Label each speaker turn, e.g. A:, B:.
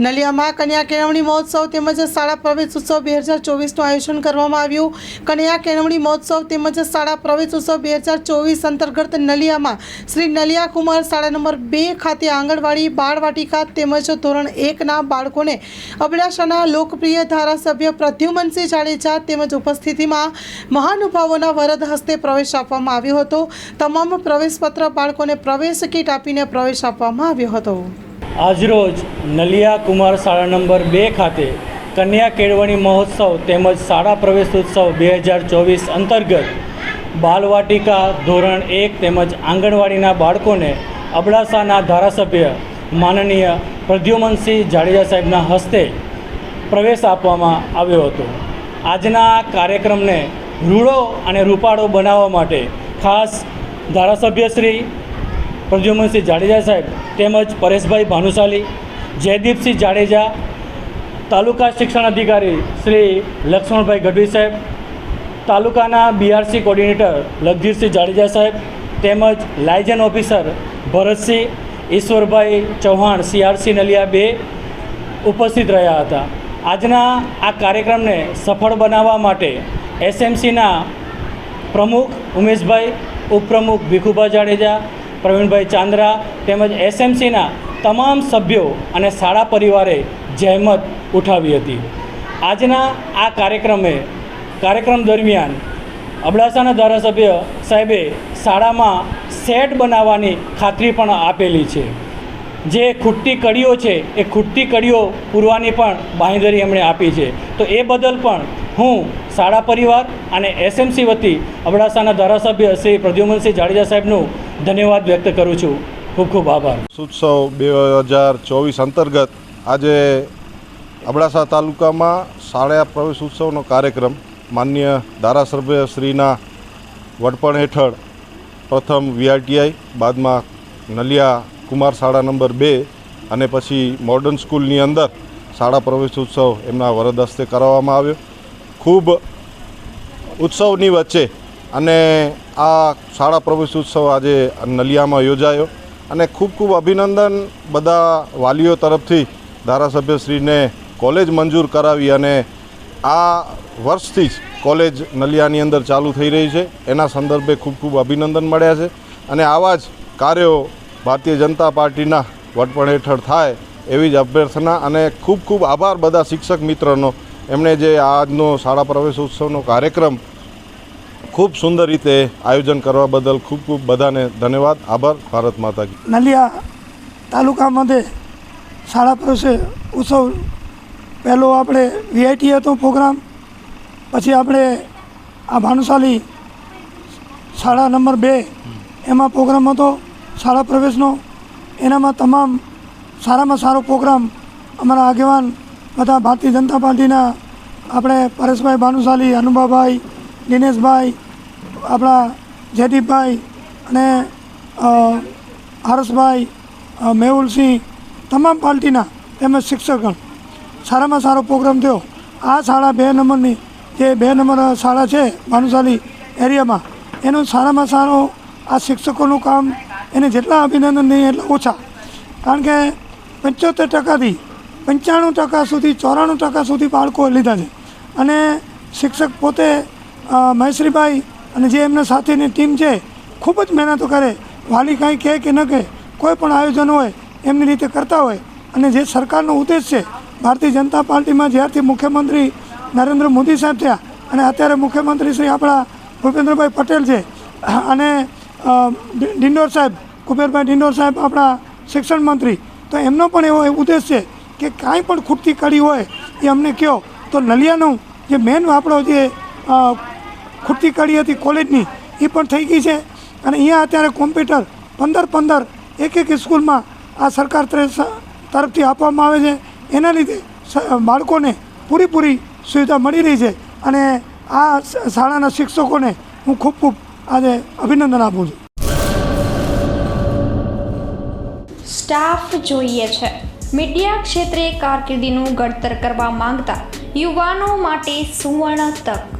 A: નલિયામાં કન્યા કેળવણી મહોત્સવ તેમજ શાળા પ્રવેશ ઉત્સવ બે હજાર ચોવીસનું આયોજન કરવામાં આવ્યું. કન્યા કેળવણી મહોત્સવ તેમજ શાળા પ્રવેશ ઉત્સવ બે હજાર ચોવીસ અંતર્ગત નલિયામાં શ્રી નલિયા કુમાર શાળા નંબર બે ખાતે આંગણવાડી, બાળવાટિકા તેમજ ધોરણ એકના બાળકોને અબડાસાના લોકપ્રિય ધારાસભ્ય પ્રદ્યુમનસિંહ જાડેજા તેમજ ઉપસ્થિતિમાં મહાનુભાવોના વરદ હસ્તે પ્રવેશ આપવામાં આવ્યો હતો. તમામ પ્રવેશપત્ર બાળકોને પ્રવેશ કીટ આપીને પ્રવેશ આપવામાં આવ્યો હતો.
B: આજરોજ નલિયા કુમાર શાળા નંબર બે ખાતે કન્યા કેળવણી મહોત્સવ તેમજ શાળા પ્રવેશ ઉત્સવ બે હજાર ચોવીસ અંતર્ગત બાલવાટિકા ધોરણ એક તેમજ આંગણવાડીના બાળકોને અબડાસાના ધારાસભ્ય માનનીય પ્રદ્યુમનસિંહ જાડેજા સાહેબના હસ્તે પ્રવેશ આપવામાં આવ્યો હતો. આજના કાર્યક્રમને રૂડો અને રૂપાળો બનાવવા માટે ખાસ ધારાસભ્યશ્રી પ્રદ્યુમનસિંહ જાડેજા સાહેબ તેમજ પરેશભાઈ ભાનુશાલી, જયદીપસિંહ જાડેજા, તાલુકા શિક્ષણ અધિકારી શ્રી લક્ષ્મણભાઈ ગઢવી સાહેબ, તાલુકાના બીઆરસી કોર્ડિનેટર લગજીરસિંહ જાડેજા સાહેબ તેમજ liaison officer Bharatsinh, Ishwarbhai Chauhan CRC Naliya બે ઉપસ્થિત રહ્યા હતા. આજના આ કાર્યક્રમને સફળ બનાવવા માટે એસએમસીના પ્રમુખ ઉમેશભાઈ, ઉપપ્રમુખ ભીખુભા જાડેજા પ્રવીણભાઈ ચાંદ્રા તેમજ એસએમસીના તમામ સભ્યો અને શાળા પરિવારે જહેમત ઉઠાવી હતી. આજના આ કાર્યક્રમે, કાર્યક્રમ દરમિયાન અબડાસાના ધારાસભ્ય સાહેબે શાળામાં સેટ બનાવવાની ખાતરી પણ આપેલી છે. જે ખૂટતી કડીઓ છે, એ ખૂટતી કડીઓ પૂરવાની પણ બાંહેધરી એમણે આપી છે. તો એ બદલ પણ હું શાળા પરિવાર અને એસએમસી વતી અબડાસાના ધારાસભ્ય શ્રી પ્રદ્યુમનસિંહ જાડેજા સાહેબનું ધન્યવાદ વ્યક્ત કરું છું. ખૂબ ખૂબ આભાર.
C: ઉત્સવ બે હજાર ચોવીસ અંતર્ગત આજે અબડાસા તાલુકામાં શાળા પ્રવેશ ઉત્સવનો કાર્યક્રમ માન્ય ધારાસભ્ય શ્રીના વડપણ હેઠળ પ્રથમ વીઆરટીઆઈ, બાદમાં નલિયા કુમાર શાળા નંબર બે અને પછી મોડર્ન સ્કૂલની અંદર શાળા પ્રવેશ ઉત્સવ એમના વરદ હસ્તે કરાવવામાં આવ્યો. ખૂબ ઉત્સવની વચ્ચે અને આ શાળા પ્રવેશ ઉત્સવ આજે નલિયામાં યોજાયો અને ખૂબ ખૂબ અભિનંદન બધા વાલીઓ તરફથી ધારાસભ્યશ્રીને કોલેજ મંજૂર કરાવી અને આ વર્ષથી જ કોલેજ નલિયાની અંદર ચાલુ થઈ રહી છે. એના સંદર્ભે ખૂબ ખૂબ અભિનંદન મળ્યા છે અને આવા જ કાર્યો ભારતીય જનતા પાર્ટીના વડપણ હેઠળ થાય એવી જ અભ્યર્થના અને ખૂબ ખૂબ આભાર બધા શિક્ષક મિત્રનો. એમણે જે આજનો શાળા પ્રવેશ ઉત્સવનો કાર્યક્રમ ખૂબ સુંદર રીતે આયોજન કરવા બદલ ખૂબ ખૂબ બધાને ધન્યવાદ. આભાર. ભારત માતા કી.
D: નલિયા તાલુકામાં શાળા પ્રવેશે ઉત્સવ પહેલો આપણે વીઆઈટી હતો પ્રોગ્રામ. પછી આપણે આ ભાનુશાલી શાળા નંબર બે એમાં પ્રોગ્રામ હતો, શાળા પ્રવેશનો. એનામાં તમામ સારામાં સારો પ્રોગ્રામ અમારા આગેવાન બધા ભારતીય જનતા પાર્ટીના આપણે પરેશભાઈ ભાનુશાલી, અનુભાભાઈ દિનેશભાઈ, આપણા જયદીપભાઈ અને હર્ષભાઈ મેહુલસિંહ તમામ પાર્ટીના તેમજ શિક્ષકગણ. સારામાં સારો પ્રોગ્રામ થયો. આ શાળા બે નંબરની, જે બે નંબર શાળા છે, ભાનુશાલી એરિયામાં, એનું સારામાં સારો, આ શિક્ષકોનું કામ એને જેટલા અભિનંદન નહીં, એટલા ઓછા. કારણ કે પંચોતેર ટકાથી પંચાણું ટકા સુધી, ચોરાણું ટકા સુધી બાળકો લીધા છે. અને શિક્ષક પોતે મહેશ્રીભાઈ અને જે એમના સાથેની ટીમ છે, ખૂબ જ મહેનતો કરે. વાલી કાંઈ કહે કે ન કહે, કોઈ પણ આયોજન હોય, એમની રીતે કરતા હોય. અને જે સરકારનો ઉદ્દેશ છે, ભારતીય જનતા પાર્ટીમાં જ્યારથી મુખ્યમંત્રી નરેન્દ્ર મોદી સાહેબ થયા અને અત્યારે મુખ્યમંત્રી શ્રી આપણા ભૂપેન્દ્રભાઈ પટેલ છે, અને ડિંડોર સાહેબ, કુબેરભાઈ ડિંડોર સાહેબ આપણા શિક્ષણ મંત્રી. તો એમનો પણ એવો ઉદ્દેશ છે કે કાંઈ પણ ખૂટતી કડી હોય, એ અમને કહો. તો નલિયાનું જે મેન આપણો જે ખૂટતી કડી હતી કોલેજની, એ પણ થઈ ગઈ છે. અને અહીંયા અત્યારે કોમ્પ્યુટર પંદર પંદર એક એક સ્કૂલમાં આ સરકાર તરફ- તરફથી આપવામાં આવે છે. એના લીધે બાળકોને પૂરેપૂરી સુવિધા મળી રહી છે. અને આ શાળાના શિક્ષકોને હું ખૂબ ખૂબ આજે અભિનંદન આપું છું.
E: સ્ટાફ જોઈએ છે. મીડિયા ક્ષેત્રે કારકિર્દીનું ઘડતર કરવા માંગતા યુવાનો માટે સુવર્ણ તક.